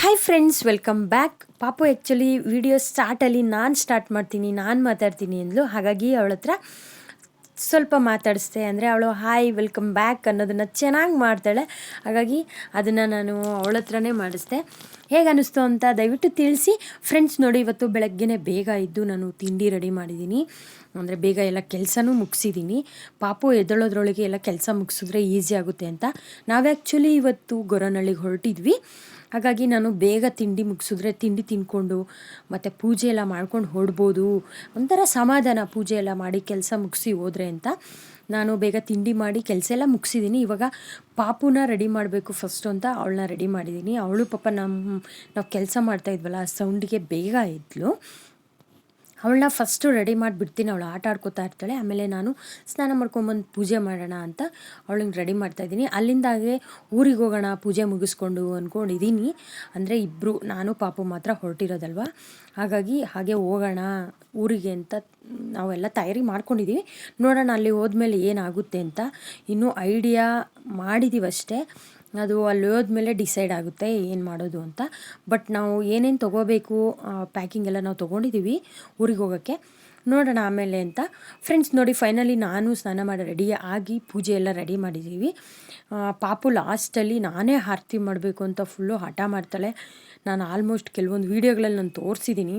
Hi friends welcome back ಪಾಪು actually video ಸ್ಟಾರ್ಟಲ್ಲಿ ನಾನು ಸ್ಟಾರ್ಟ್ ಮಾಡ್ತೀನಿ, ನಾನು ಮಾತಾಡ್ತೀನಿ ಅಂದ್ಲು. ಹಾಗಾಗಿ ಅವಳ ಹತ್ರ ಸ್ವಲ್ಪ ಮಾತಾಡಿಸ್ದೆ ಅಂದರೆ ಅವಳು, ಹಾಯ್, ವೆಲ್ಕಮ್ ಬ್ಯಾಕ್ ಅನ್ನೋದನ್ನು ಚೆನ್ನಾಗಿ ಮಾಡ್ತಾಳೆ. ಹಾಗಾಗಿ ಅದನ್ನು ನಾನು ಅವಳ ಹತ್ರನೇ ಮಾಡಿಸ್ದೆ. ಹೇಗೆ ಅನ್ನಿಸ್ತು ಅಂತ ದಯವಿಟ್ಟು ತಿಳಿಸಿ. ಫ್ರೆಂಡ್ಸ್ ನೋಡಿ, ಇವತ್ತು ಬೆಳಗ್ಗೆನೇ ಬೇಗ ಇದ್ದು ನಾನು ತಿಂಡಿ ರೆಡಿ ಮಾಡಿದ್ದೀನಿ. ಅಂದರೆ ಬೇಗ ಎಲ್ಲ ಕೆಲಸನೂ ಮುಗಿಸಿದ್ದೀನಿ. ಪಾಪು ಎದ್ದಳೋದ್ರೊಳಗೆ ಎಲ್ಲ ಕೆಲಸ ಮುಗಿಸಿದ್ರೆ ಈಸಿ ಆಗುತ್ತೆ ಅಂತ. ನಾವು ಆ್ಯಕ್ಚುಲಿ ಇವತ್ತು ಗೊರನಹಳ್ಳಿಗೆ ಹೊರಟಿದ್ವಿ. ಹಾಗಾಗಿ ನಾನು ಬೇಗ ತಿಂಡಿ ಮುಗಿಸಿದ್ರೆ ತಿಂಡಿ ತಿಂದ್ಕೊಂಡು ಮತ್ತು ಪೂಜೆ ಎಲ್ಲ ಮಾಡ್ಕೊಂಡು ಹೊಡ್ಬೋದು. ಒಂಥರ ಸಮಾಧಾನ ಪೂಜೆ ಎಲ್ಲ ಮಾಡಿ ಕೆಲಸ ಮುಗಿಸಿ ಹೋದರೆ ಅಂತ ನಾನು ಬೇಗ ತಿಂಡಿ ಮಾಡಿ ಕೆಲಸ ಎಲ್ಲ ಮುಗಿಸಿದ್ದೀನಿ ಇವಾಗ ಪಾಪುನ ರೆಡಿ ಮಾಡಬೇಕು ಫಸ್ಟು ಅಂತ ಅವಳನ್ನ ರೆಡಿ ಮಾಡಿದ್ದೀನಿ ಅವಳು ಪಾಪ ನಮ್ಮ ನಾವು ಕೆಲಸ ಮಾಡ್ತಾಯಿದ್ವಲ್ಲ ಆ ಸೌಂಡಿಗೆ ಬೇಗ ಇದ್ಲು ಅವಳನ್ನ ಫಸ್ಟು ರೆಡಿ ಮಾಡಿಬಿಡ್ತೀನಿ, ಅವಳು ಆಟ ಆಡ್ಕೋತಾ ಇರ್ತಾಳೆ. ಆಮೇಲೆ ನಾನು ಸ್ನಾನ ಮಾಡ್ಕೊಂಬಂದು ಪೂಜೆ ಮಾಡೋಣ ಅಂತ ಅವಳಿಗೆ ರೆಡಿ ಮಾಡ್ತಾಯಿದ್ದೀನಿ ಅಲ್ಲಿಂದಾಗೆ ಊರಿಗೆ ಹೋಗೋಣ, ಪೂಜೆ ಮುಗಿಸ್ಕೊಂಡು ಅಂದ್ಕೊಂಡಿದ್ದೀನಿ ಅಂದರೆ ಇಬ್ಬರು ನಾನು, ಪಾಪು ಮಾತ್ರ ಹೊರಟಿರೋದಲ್ವ? ಹಾಗಾಗಿ ಹಾಗೆ ಹೋಗೋಣ, ಊರಿಗೆ ಅಂತ ನಾವೆಲ್ಲ ತಯಾರಿ ಮಾಡ್ಕೊಂಡಿದ್ದೀವಿ ನೋಡೋಣ ಅಲ್ಲಿ ಹೋದ್ಮೇಲೆ ಏನಾಗುತ್ತೆ ಅಂತ ಇನ್ನೂ ಐಡಿಯಾ ಮಾಡಿದ್ದೀವಿ ಅಷ್ಟೇ ಅದು ಅಲ್ಲಿ ಹೋದ್ಮೇಲೆ ಡಿಸೈಡ್ ಆಗುತ್ತೆ ಏನು ಮಾಡೋದು ಅಂತ. ಬಟ್ ನಾವು ಏನೇನು ತೊಗೋಬೇಕು ಪ್ಯಾಕಿಂಗ್ ಎಲ್ಲ ನಾವು ತೊಗೊಂಡಿದ್ದೀವಿ ಊರಿಗೆ ಹೋಗೋಕ್ಕೆ. ನೋಡೋಣ ಆಮೇಲೆ ಅಂತ. ಫ್ರೆಂಡ್ಸ್ ನೋಡಿ ಫೈನಲಿ ನಾನು ಸ್ನಾನ ಮಾಡಿ ರೆಡಿ ಆಗಿ ಪೂಜೆ ಎಲ್ಲ ರೆಡಿ ಮಾಡಿದ್ದೀವಿ ಪಾಪು ಲಾಸ್ಟಲ್ಲಿ ನಾನೇ ಆರತಿ ಮಾಡಬೇಕು ಅಂತ ಫುಲ್ಲು ಹಠ ಮಾಡ್ತಾಳೆ. ನಾನು ಆಲ್ಮೋಸ್ಟ್ ಕೆಲವೊಂದು ವೀಡಿಯೋಗಳಲ್ಲಿ ನಾನು ತೋರಿಸಿದ್ದೀನಿ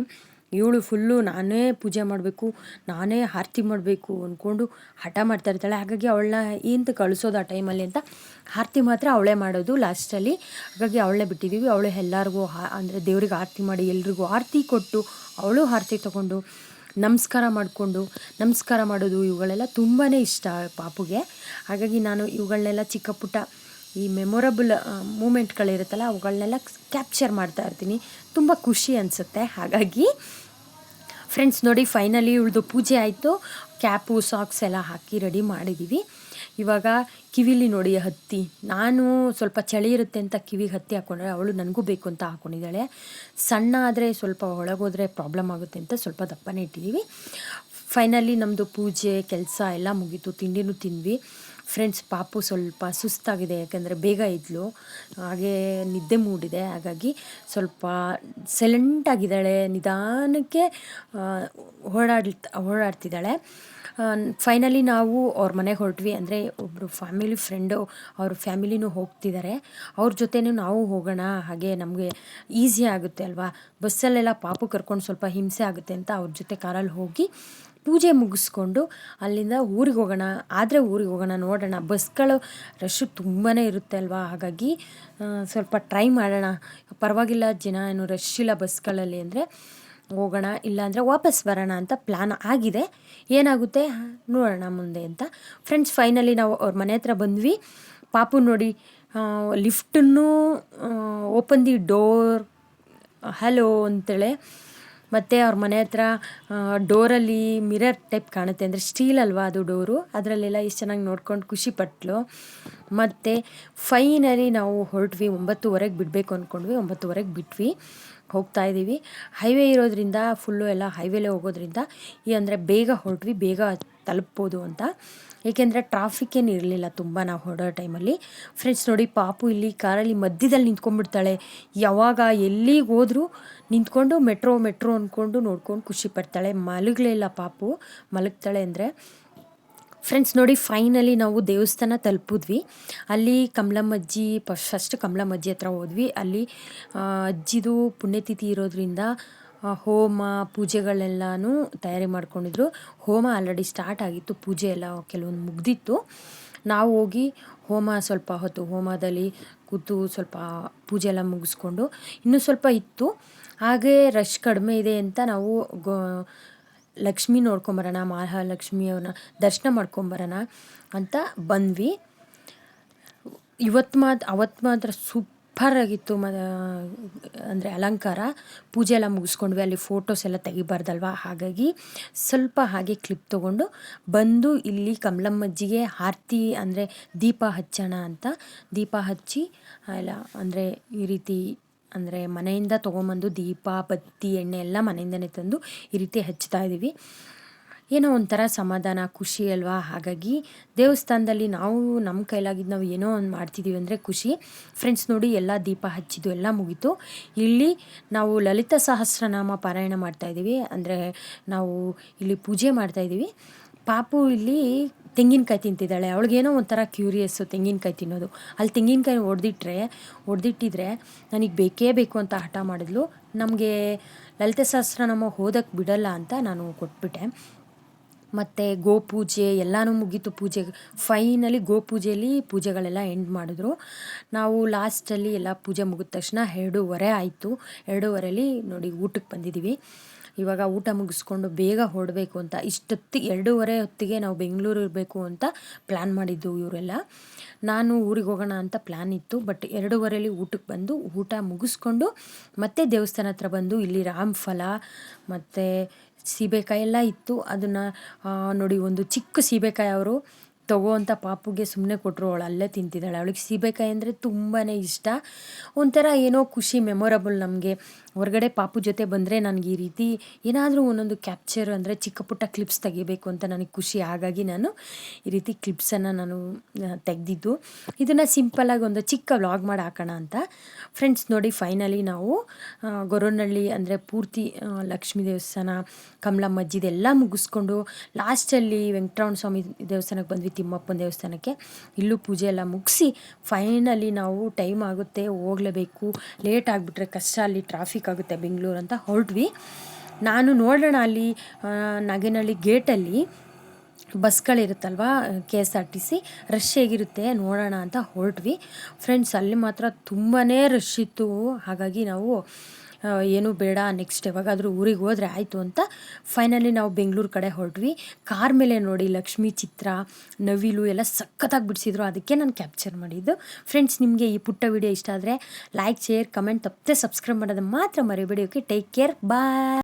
ಇವಳು ಫುಲ್ಲು ನಾನೇ ಪೂಜೆ ಮಾಡಬೇಕು, ನಾನೇ ಆರತಿ ಮಾಡಬೇಕು ಅಂದ್ಕೊಂಡು ಹಠ ಮಾಡ್ತಾ ಇರ್ತಾಳೆ. ಹಾಗಾಗಿ ಅವಳನ್ನ ಏನು ಕಳಿಸೋದು ಆ ಟೈಮಲ್ಲಿ ಅಂತ ಆರತಿ ಮಾತ್ರ ಅವಳೇ ಮಾಡೋದು ಲಾಸ್ಟಲ್ಲಿ ಹಾಗಾಗಿ ಅವಳೇ ಬಿಟ್ಟಿದ್ದೀವಿ ಅವಳು ಎಲ್ಲರಿಗೂ ಅಂದರೆ ದೇವ್ರಿಗೆ ಆರತಿ ಮಾಡಿ, ಎಲ್ರಿಗೂ ಆರತಿ ಕೊಟ್ಟು ಅವಳು ಆರತಿ ತಗೊಂಡು ನಮಸ್ಕಾರ ಮಾಡಿಕೊಂಡು, ನಮಸ್ಕಾರ ಮಾಡೋದು ಇವುಗಳೆಲ್ಲ ತುಂಬಾ ಇಷ್ಟ ಪಾಪುಗೆ. ಹಾಗಾಗಿ ನಾನು ಇವುಗಳನ್ನೆಲ್ಲ ಚಿಕ್ಕ ಪುಟ್ಟ ಈ ಮೆಮೊರಬಲ್ ಮೂಮೆಂಟ್ಗಳಿರುತ್ತಲ್ಲ ಅವುಗಳನ್ನೆಲ್ಲ ಕ್ಯಾಪ್ಚರ್ ಮಾಡ್ತಾ ಇರ್ತೀನಿ. ತುಂಬ ಖುಷಿ ಅನಿಸುತ್ತೆ. ಹಾಗಾಗಿ ಫ್ರೆಂಡ್ಸ್ ನೋಡಿ ಫೈನಲಿ ಉಳಿದು ಪೂಜೆ ಆಯಿತು. ಕ್ಯಾಪು ಸಾಕ್ಸ್ ಎಲ್ಲ ಹಾಕಿ ರೆಡಿ ಮಾಡಿದ್ದೀವಿ ಇವಾಗ ಕಿವಿಲಿ ನೋಡಿ, ಹತ್ತಿ. ನಾನು ಸ್ವಲ್ಪ ಚಳಿ ಇರುತ್ತೆ ಅಂತ ಕಿವಿಗೆ ಹತ್ತಿ ಹಾಕ್ಕೊಂಡ್ರೆ ಅವಳು ನನಗೂ ಬೇಕು ಅಂತ ಹಾಕ್ಕೊಂಡಿದ್ದಾಳೆ ಸಣ್ಣ ಆದರೆ ಸ್ವಲ್ಪ ಒಳಗೋದ್ರೆ ಪ್ರಾಬ್ಲಮ್ ಆಗುತ್ತೆ ಅಂತ ಸ್ವಲ್ಪ ದಪ್ಪನೇ ಇಟ್ಟಿದ್ದೀವಿ ಫೈನಲಿ ನಮ್ಮದು ಪೂಜೆ, ಕೆಲಸ ಎಲ್ಲ ಮುಗೀತು. ತಿಂಡಿನೂ ತಿಂದ್ವಿ. ಫ್ರೆಂಡ್ಸ್ ಪಾಪು ಸ್ವಲ್ಪ ಸುಸ್ತಾಗಿದೆ, ಯಾಕೆಂದರೆ ಬೇಗ ಇದ್ಲು. ಹಾಗೆ ನಿದ್ದೆ ಮೂಡಿದೆ. ಹಾಗಾಗಿ ಸ್ವಲ್ಪ ಸೆಲೆಂಟಾಗಿದ್ದಾಳೆ ನಿಧಾನಕ್ಕೆ ಓಡಾಡ್ ಓಡಾಡ್ತಿದ್ದಾಳೆ. ಫೈನಲಿ ನಾವು ಅವ್ರ ಮನೆಗೆ ಹೊರಟ್ವಿ. ಅಂದರೆ ಒಬ್ಬರು ಫ್ಯಾಮಿಲಿ ಫ್ರೆಂಡು, ಅವ್ರ ಫ್ಯಾಮಿಲಿನೂ ಹೋಗ್ತಿದ್ದಾರೆ. ಅವ್ರ ಜೊತೆನೂ ನಾವು ಹೋಗೋಣ. ಹಾಗೆ ನಮಗೆ ಈಸಿ ಆಗುತ್ತೆ ಅಲ್ವಾ? ಬಸ್ಸಲ್ಲೆಲ್ಲ ಪಾಪು ಕರ್ಕೊಂಡು ಸ್ವಲ್ಪ ಹಿಂಸೆ ಆಗುತ್ತೆ ಅಂತ ಅವ್ರ ಜೊತೆ ಕಾರಲ್ಲಿ ಹೋಗಿ ಪೂಜೆ ಮುಗಿಸ್ಕೊಂಡು ಅಲ್ಲಿಂದ ಊರಿಗೆ ಹೋಗೋಣ, ಆದರೆ ಊರಿಗೆ ಹೋಗೋಣ ನೋಡೋಣ. ಬಸ್ಗಳು ರಶ್ಶು ತುಂಬಾ ಇರುತ್ತೆ ಅಲ್ವಾ? ಹಾಗಾಗಿ ಸ್ವಲ್ಪ ಟ್ರೈ ಮಾಡೋಣ. ಪರವಾಗಿಲ್ಲ ಜನ ಏನು ರಶ್ ಇಲ್ಲ ಬಸ್ಗಳಲ್ಲಿ ಅಂದರೆ ಹೋಗೋಣ, ಇಲ್ಲಾಂದರೆ ವಾಪಸ್ ಬರೋಣ ಅಂತ ಪ್ಲ್ಯಾನ್ ಆಗಿದೆ. ಏನಾಗುತ್ತೆ? ನೋಡೋಣ ಮುಂದೆ ಅಂತ. ಫ್ರೆಂಡ್ಸ್ ಫೈನಲಿ ನಾವು ಅವ್ರ ಮನೆ ಹತ್ರ ಬಂದ್ವಿ. ಪಾಪು ನೋಡಿ ಲಿಫ್ಟನ್ನು ಓಪನ್ ದಿ ಡೋರ್ ಹಲೋ ಅಂತೇಳೆ. ಮತ್ತು ಅವ್ರ ಮನೆ ಹತ್ರ ಡೋರಲ್ಲಿ ಮಿರರ್ ಟೈಪ್ ಕಾಣುತ್ತೆ. ಅಂದರೆ ಸ್ಟೀಲ್ ಅಲ್ವಾ ಅದು ಡೋರು? ಅದರಲ್ಲೆಲ್ಲ ಎಷ್ಟು ಚೆನ್ನಾಗಿ ನೋಡ್ಕೊಂಡು ಖುಷಿ ಪಟ್ಲು. ಮತ್ತು ಫೈನಲಿ ನಾವು ಹೊರಟ್ವಿ, ಒಂಬತ್ತುವರೆಗೆ ಬಿಡಬೇಕು ಅಂದ್ಕೊಂಡ್ವಿ ಒಂಬತ್ತುವರೆಗೆ ಬಿಟ್ವಿ. ಹೋಗ್ತಾ ಇದ್ದೀವಿ ಹೈವೇ ಇರೋದ್ರಿಂದ ಫುಲ್ಲು ಎಲ್ಲ ಹೈವೇಲೇ ಹೋಗೋದ್ರಿಂದ ಈ ಅಂದರೆ ಬೇಗ ಹೊರಟ್ವಿ, ಬೇಗ ತಲುಪ್ಬೋದು ಅಂತ. ಏಕೆಂದರೆ ಟ್ರಾಫಿಕ್ ಏನು ಇರಲಿಲ್ಲ ತುಂಬ ನಾವು ಹೊರಡೋ ಟೈಮಲ್ಲಿ ಫ್ರೆಂಡ್ಸ್ ನೋಡಿ, ಪಾಪು ಇಲ್ಲಿ ಕಾರಲ್ಲಿ ಮಧ್ಯದಲ್ಲಿ ನಿಂತ್ಕೊಂಡ್ಬಿಡ್ತಾಳೆ. ಯಾವಾಗ ಎಲ್ಲಿಗೆ ಹೋದರೂ ನಿಂತ್ಕೊಂಡು ಮೆಟ್ರೋ ಮೆಟ್ರೋ ಅಂದ್ಕೊಂಡು ನೋಡ್ಕೊಂಡು ಖುಷಿ ಪಡ್ತಾಳೆ. ಮಲಗಲೇ ಇಲ್ಲ ಪಾಪು. ಮಲಗ್ತಾಳೆ ಅಂದರೆ ಫ್ರೆಂಡ್ಸ್ ನೋಡಿ ಫೈನಲಿ ನಾವು ದೇವಸ್ಥಾನ ತಲುಪಿದ್ವಿ. ಅಲ್ಲಿ ಕಮಲಮ್ಮಜ್ಜಿ ಫಸ್ಟ್ ಕಮಲಮ್ಮಜ್ಜಿ ಹತ್ರ ಹೋದ್ವಿ. ಅಲ್ಲಿ ಅಜ್ಜಿದು ಪುಣ್ಯತಿಥಿ ಇರೋದ್ರಿಂದ ಹೋಮ ಪೂಜೆಗಳೆಲ್ಲನೂ ತಯಾರಿ ಮಾಡ್ಕೊಂಡಿದ್ರು. ಹೋಮ ಆಲ್ರೆಡಿ ಸ್ಟಾರ್ಟ್ ಆಗಿತ್ತು, ಪೂಜೆ ಎಲ್ಲ ಕೆಲವೊಂದು ಮುಗ್ದಿತ್ತು. ನಾವು ಹೋಗಿ ಹೋಮ ಸ್ವಲ್ಪ ಹೊತ್ತು, ಹೋಮದಲ್ಲಿ ಕೂತು ಸ್ವಲ್ಪ ಪೂಜೆ ಎಲ್ಲ ಮುಗಿಸ್ಕೊಂಡು ಇನ್ನೂ ಸ್ವಲ್ಪ ಇತ್ತು. ಹಾಗೆ ರಶ್ ಕಡಿಮೆ ಇದೆ ಅಂತ ನಾವು ಗೋ, ಲಕ್ಷ್ಮಿ ನೋಡ್ಕೊಂಬರೋಣ, ಮಹಾಲಕ್ಷ್ಮಿಯವ್ರನ್ನ ದರ್ಶನ ಮಾಡ್ಕೊಂಬರೋಣ ಅಂತ ಬಂದ್ವಿ. ಇವತ್ತು ಮಾತ್ರ ಅವತ್ತು ಮಾತ್ರ ಸೂಪರ್ ಆಗಿತ್ತು ಮ ಅಂದರೆ ಅಲಂಕಾರ. ಪೂಜೆ ಎಲ್ಲ ಮುಗಿಸ್ಕೊಂಡ್ವಿ, ಅಲ್ಲಿ ಫೋಟೋಸ್ ಎಲ್ಲ ತೆಗಿಬಾರ್ದಲ್ವ? ಹಾಗಾಗಿ ಸ್ವಲ್ಪ ಹಾಗೆ ಕ್ಲಿಪ್ ತೊಗೊಂಡು ಬಂದು ಇಲ್ಲಿ ಕಮಲಮ್ಮಜ್ಜಿಗೆ ಆರತಿ, ಅಂದರೆ ದೀಪ ಹಚ್ಚೋಣ ಅಂತ ದೀಪ ಹಚ್ಚಿ ಎಲ್ಲ, ಅಂದರೆ ಈ ರೀತಿ, ಅಂದರೆ ಮನೆಯಿಂದ ತೊಗೊಂಬಂದು ದೀಪ, ಬತ್ತಿ, ಎಣ್ಣೆ ಎಲ್ಲ ಮನೆಯಿಂದನೇ ತಂದು ಈ ರೀತಿ ಹಚ್ತಾ ಇದ್ದೀವಿ. ಏನೋ ಒಂಥರ ಸಮಾಧಾನ, ಖುಷಿ ಅಲ್ವಾ? ಹಾಗಾಗಿ ದೇವಸ್ಥಾನದಲ್ಲಿ ನಾವು ನಮ್ಮ ಕೈಲಾಗಿದ್ದು ನಾವು ಏನೋ ಒಂದು ಮಾಡ್ತಿದ್ದೀವಿ ಅಂದರೆ ಖುಷಿ. ಫ್ರೆಂಡ್ಸ್ ನೋಡಿ ಎಲ್ಲ ದೀಪ ಹಚ್ಚಿದ್ದು, ಎಲ್ಲ ಮುಗೀತು. ಇಲ್ಲಿ ನಾವು ಲಲಿತ ಸಹಸ್ರನಾಮ ಪಾರಾಯಣ ಮಾಡ್ತಾಯಿದ್ದೀವಿ ಅಂದರೆ ನಾವು ಇಲ್ಲಿ ಪೂಜೆ ಮಾಡ್ತಾಯಿದ್ದೀವಿ ಪಾಪು ಇಲ್ಲಿ ತೆಂಗಿನಕಾಯಿ ತಿಂತಿದ್ದಾಳೆ. ಅವಳಿಗೇನೋ ಒಂಥರ ಕ್ಯೂರಿಯಸ್ಸು ತೆಂಗಿನಕಾಯಿ ತಿನ್ನೋದು. ಅಲ್ಲಿ ತೆಂಗಿನಕಾಯಿ ಹೊಡೆದಿಟ್ರೆ ಹೊಡೆದಿಟ್ಟಿದ್ರೆ ನನಗೆ ಬೇಕೇ ಬೇಕು ಅಂತ ಹಠ ಮಾಡಿದ್ಲು. ನಮಗೆ ಲಲಿತ ಸಹಸ್ರನಾಮ ಓದಕ್ಕೆ ಬಿಡಲ್ಲ ಅಂತ ನಾನು ಕೊಟ್ಬಿಟ್ಟೆ. ಮತ್ತು ಗೋಪೂಜೆ ಎಲ್ಲನೂ ಮುಗೀತು ಪೂಜೆ. ಫೈನಲಿ ಗೋಪೂಜೆಯಲ್ಲಿ ಪೂಜೆಗಳೆಲ್ಲ ಎಂಡ್ ಮಾಡಿದ್ರು. ನಾವು ಲಾಸ್ಟಲ್ಲಿ ಎಲ್ಲ ಪೂಜೆ ಮುಗಿದ ತಕ್ಷಣ ಎರಡೂವರೆ ಆಯಿತು. ಎರಡೂವರೆಲಿ ನೋಡಿ ಊಟಕ್ಕೆ ಬಂದಿದ್ದೀವಿ ಇವಾಗ ಊಟ ಮುಗಿಸ್ಕೊಂಡು ಬೇಗ ಹೊರಡಬೇಕು ಅಂತ. ಇಷ್ಟೊತ್ತಿ ಎರಡೂವರೆ ಹೊತ್ತಿಗೆ ನಾವು ಬೆಂಗಳೂರು ಇರಬೇಕು ಅಂತ ಪ್ಲ್ಯಾನ್ ಮಾಡಿದ್ದು ಇವರೆಲ್ಲ. ನಾನು ಊರಿಗೆ ಹೋಗೋಣ ಅಂತ ಪ್ಲ್ಯಾನ್ ಇತ್ತು. ಬಟ್ ಎರಡೂವರೆಲಿ ಊಟಕ್ಕೆ ಬಂದು ಊಟ ಮುಗಿಸ್ಕೊಂಡು ಮತ್ತೆ ದೇವಸ್ಥಾನ ಹತ್ರ ಬಂದು ಇಲ್ಲಿ ರಾಮ್ ಫಲ ಮತ್ತು ಸೀಬೆಕಾಯಿ ಎಲ್ಲ ಇತ್ತು. ಅದನ್ನು ನೋಡಿ, ಒಂದು ಚಿಕ್ಕ ಸೀಬೆಕಾಯಿ ಅವರು ತಗೋ ಅಂತ ಪಾಪುಗೆ ಸುಮ್ಮನೆ ಕೊಟ್ಟರು ಅವಳು ಅಲ್ಲೇ ತಿಂತಿದ್ದಾಳೆ. ಅವಳಿಗೆ ಸೀಬೆಕಾಯಿ ಅಂದರೆ ತುಂಬಾ ಇಷ್ಟ. ಒಂಥರ ಏನೋ ಖುಷಿ ಮೆಮೊರಬಲ್ ನಮಗೆ. ಹೊರಗಡೆ ಪಾಪು ಜೊತೆ ಬಂದರೆ ನನಗೆ ಈ ರೀತಿ ಏನಾದರೂ ಒಂದೊಂದು ಕ್ಯಾಪ್ಚರ್ ಅಂದರೆ ಚಿಕ್ಕ ಪುಟ್ಟ ಕ್ಲಿಪ್ಸ್ ತೆಗಿಬೇಕು ಅಂತ ನನಗೆ ಖುಷಿ. ಹಾಗಾಗಿ ನಾನು ಈ ರೀತಿ ಕ್ಲಿಪ್ಸನ್ನು ನಾನು ತೆಗೆದಿದ್ದು. ಇದನ್ನು ಸಿಂಪಲಾಗಿ ಒಂದು ಚಿಕ್ಕ ವ್ಲಾಗ್ ಮಾಡಿ ಹಾಕೋಣ ಅಂತ. ಫ್ರೆಂಡ್ಸ್ ನೋಡಿ ಫೈನಲಿ ನಾವು ಗೊರವನಹಳ್ಳಿ ಅಂದರೆ ಪೂರ್ತಿ ಲಕ್ಷ್ಮೀ ದೇವಸ್ಥಾನ, ಕಮಲಮ್ಮ ಇದೆಲ್ಲ ಮುಗಿಸ್ಕೊಂಡು ಲಾಸ್ಟಲ್ಲಿ ವೆಂಕಟರಮಣ ಸ್ವಾಮಿ ದೇವಸ್ಥಾನಕ್ಕೆ ಬಂದ್ವಿ, ತಿಮ್ಮಪ್ಪನ ದೇವಸ್ಥಾನಕ್ಕೆ. ಇಲ್ಲೂ ಪೂಜೆ ಎಲ್ಲ ಮುಗಿಸಿ ಫೈನಲಿ ನಾವು ಟೈಮ್ ಆಗುತ್ತೆ, ಹೋಗಲೇಬೇಕು. ಲೇಟ್ ಆಗಿಬಿಟ್ರೆ ಕಷ್ಟ ಅಲ್ಲಿ ಟ್ರಾಫಿಕ್ ಆಗುತ್ತೆ ಬೆಂಗಳೂರು ಅಂತ ಹೊರಟ್ವಿ. ನಾನು ನೋಡೋಣ ಅಲ್ಲಿ ನಾಗೇನಹಳ್ಳಿ ಗೇಟಲ್ಲಿ ಬಸ್ಗಳಿರುತ್ತಲ್ವಾ K S R T C rush ಹೇಗಿರುತ್ತೆ ನೋಡೋಣ ಅಂತ ಹೊರಟ್ವಿ. ಫ್ರೆಂಡ್ಸ್ ಅಲ್ಲಿ ಮಾತ್ರ ತುಂಬಾ ರಶ್ ಇತ್ತು. ಹಾಗಾಗಿ ನಾವು ಏನು ಬೇಡ ನೆಕ್ಸ್ಟ್ ಯಾವಾಗಾದರೂ ಊರಿಗೆ ಹೋದರೆ ಆಯಿತು ಅಂತ ಫೈನಲಿ ನಾವು ಬೆಂಗಳೂರು ಕಡೆ ಹೊರಟ್ವಿ. ಕಾರ್ ಮೇಲೆ ನೋಡಿ ಲಕ್ಷ್ಮಿ, ಚಿತ್ರ, ನವಿಲು ಎಲ್ಲ ಸಖತ್ತಾಗಿ ಬಿಡಿಸಿದ್ರು. ಅದಕ್ಕೆ ನಾನು ಕ್ಯಾಪ್ಚರ್ ಮಾಡಿದ್ದು. ಫ್ರೆಂಡ್ಸ್ ನಿಮಗೆ ಈ ಪುಟ್ಟ ವಿಡಿಯೋ ಇಷ್ಟ ಆದರೆ ಲೈಕ್ ಶೇರ್ ಕಮೆಂಟ್ ತಪ್ಪದೆ ಸಬ್ಸ್ಕ್ರೈಬ್ ಮಾಡೋದು ಮಾತ್ರ ಮರಿಬೇಡಿ. Okay take care bye